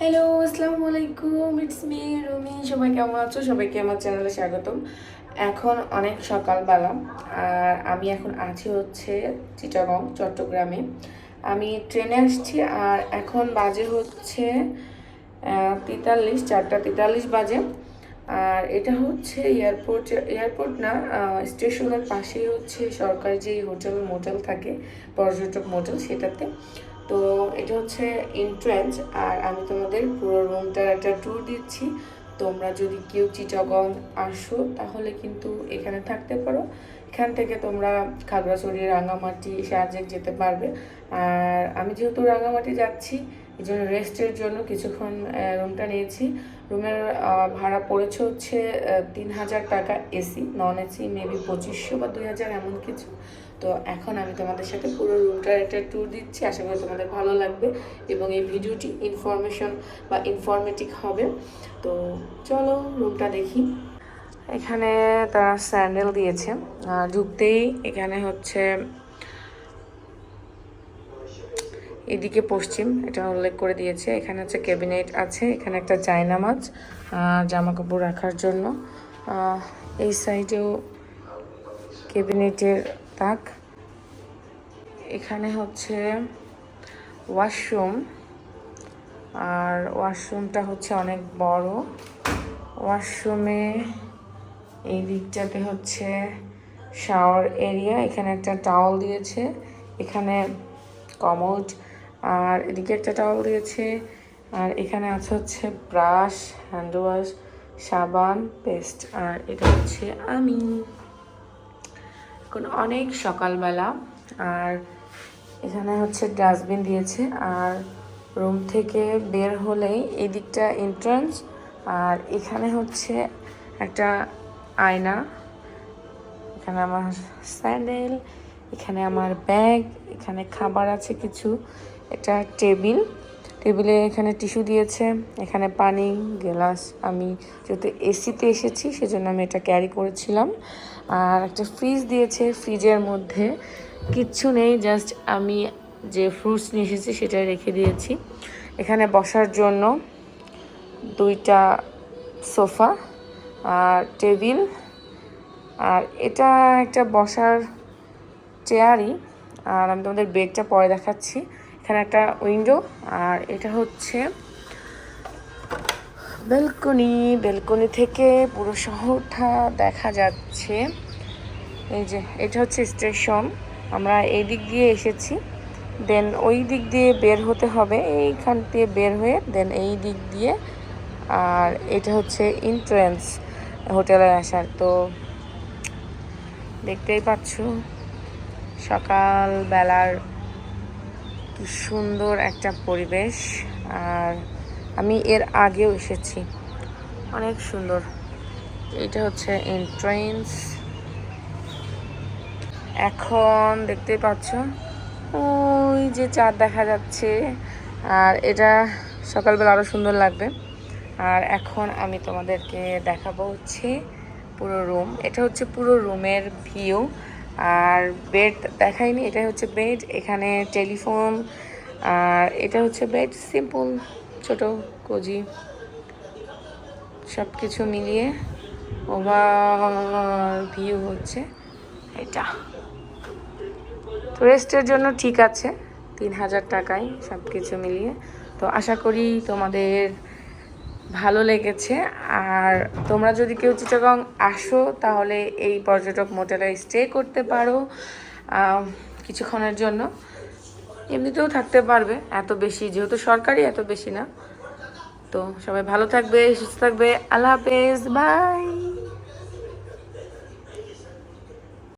Hello আসসালামু আলাইকুম it's me Rumi সবাই কেমন আছো? সবাইকে আমার চ্যানেলে স্বাগতম। এখন অনেক সকালবেলা, আর আমি এখন আছি হচ্ছে চিটাগং চট্টগ্রামে আমি ট্রেনে আসছি, আর এখন বাজে হচ্ছে তেতাল্লিশ, চারটা তেতাল্লিশ বাজে। আর এটা হচ্ছে এয়ারপোর্ট এয়ারপোর্ট না স্টেশনের পাশেই হচ্ছে সরকারি যে হোটেল মোটেল থাকে, পর্যটক মোটেল সেটাতে। তো এটা হচ্ছে এন্ট্রেন্স আর আমি তোমাদের পুরো রুমটার একটা ট্যুর দিচ্ছি। তোমরা যদি কেউ চিটাগং আসো, তাহলে কিন্তু এখানে থাকতে পারো। এখান থেকে তোমরা খাগড়াছড়ি রাঙামাটি সাহায্যে যেতে পারবে। আর আমি যেহেতু রাঙামাটি যাচ্ছি এই জন্য রেস্টের জন্য কিছুক্ষণ রুমটা নিয়েছি। রুমের ভাড়া পড়েছে হচ্ছে তিন হাজার টাকা এসি নন এসি মেবি পঁচিশশো বা দুই হাজার এমন কিছু। তো এখন আমি তোমাদের সাথে পুরো রুমটার একটা ট্যুর দিচ্ছি। আশা করি তোমাদের ভালো লাগবে এবং এই ভিডিওটি ইনফরমেশন বা ইনফরমেটিভ হবে। তো চলো রুমটা দেখি। এখানে তারা স্যান্ডেল দিয়েছে। ঢুকতেই এখানে হচ্ছে এদিকে পশ্চিম, এটা উল্লেখ করে দিয়েছে, এখানে হচ্ছে ক্যাবিনেট আছে, এখানে একটা জায়নামাজ জামা কাপড় রাখার জন্য। এই সাইডেও ক্যাবিনেটের তাক। এখানে হচ্ছে ওয়াশরুম, আর ওয়াশরুমটা হচ্ছে অনেক বড়। ওয়াশরুমে এই দিকটাতে হচ্ছে শাওয়ার এরিয়া, এখানে একটা টাওয়াল দিয়েছে, এখানে কমোড আর এদিকে একটা টাওয়াল দিয়েছে। আর এখানে আছে হচ্ছে ব্রাশ হ্যান্ড ওয়াশ সাবান পেস্ট আর এটা হচ্ছে আমি। এখন অনেক সকালবেলা, আর এখানে হচ্ছে ডাস্টবিন দিয়েছে। আর রুম থেকে বের হলেই এদিকটা এন্ট্রান্স আর এখানে হচ্ছে একটা আয়না। এখানে আমার স্যান্ডেল এখানে আমার ব্যাগ এখানে খাবার আছে কিছু। এটা টেবিল। টেবিলে এখানে টিস্যু দিয়েছে, এখানে পানি, গ্লাস। আমি যেহেতু এসিতে এসেছি, সেজন্য আমি এটা ক্যারি করেছিলাম। আর একটা ফ্রিজ দিয়েছে ফ্রিজের মধ্যে। কিচ্ছু নেই, জাস্ট আমি যে ফ্রুটস নিয়ে এসেছি সেটা রেখে দিয়েছি। এখানে বসার জন্য দুইটা সোফা আর টেবিল। আর এটা একটা বসার চেয়ারই। আর আমি তোমাদের বেডটা পরে দেখাচ্ছি। এখানে একটা উইন্ডো আর এটা হচ্ছে বেলকনি বেলকনি থেকে পুরো শহরটা দেখা যাচ্ছে। এই যে, এটা হচ্ছে স্টেশন আমরা এই দিক দিয়ে এসেছি। দেন ওই দিক দিয়ে বের হতে হবে। এইখান দিয়ে বের হয়ে দেন এই দিক দিয়ে, আর এটা হচ্ছে এন্ট্রেন্স হোটেলে আসার। তো দেখতেই পাচ্ছ সকাল বেলার কি সুন্দর একটা পরিবেশ। আর আমি এর আগেও এসেছি। অনেক সুন্দর। এটা হচ্ছে এন্ট্রেন্স এখন দেখতে পাচ্ছ, ওই যে চাঁদ দেখা যাচ্ছে। আর এটা সকালবেলা আরও সুন্দর লাগবে। আর এখন আমি তোমাদেরকে দেখাবো হচ্ছে পুরো রুম এটা হচ্ছে পুরো রুমের ভিউ আর বেড দেখাইনি এটা হচ্ছে বেড এখানে টেলিফোন আর এটা হচ্ছে বেড সিম্পল ছোট কোজি সব কিছু মিলিয়ে ওভার ভিউ হচ্ছে এটা। তো রেস্টের জন্য ঠিক আছে, তিন হাজার টাকায় সব কিছু মিলিয়ে। তো আশা করি তোমাদের ভালো লেগেছে। আর তোমরা যদি কেউ চিটাগং আসো, তাহলে এই পর্যটক মোটেলে স্টে করতে পারো কিছুক্ষণের জন্য। এমনিতেও থাকতে পারবে, এত বেশি, যেহেতু সরকারি, এত বেশি না। তো সবাই ভালো থাকবে, সুস্থ থাকবে। আল্লাহ হাফেজ বাই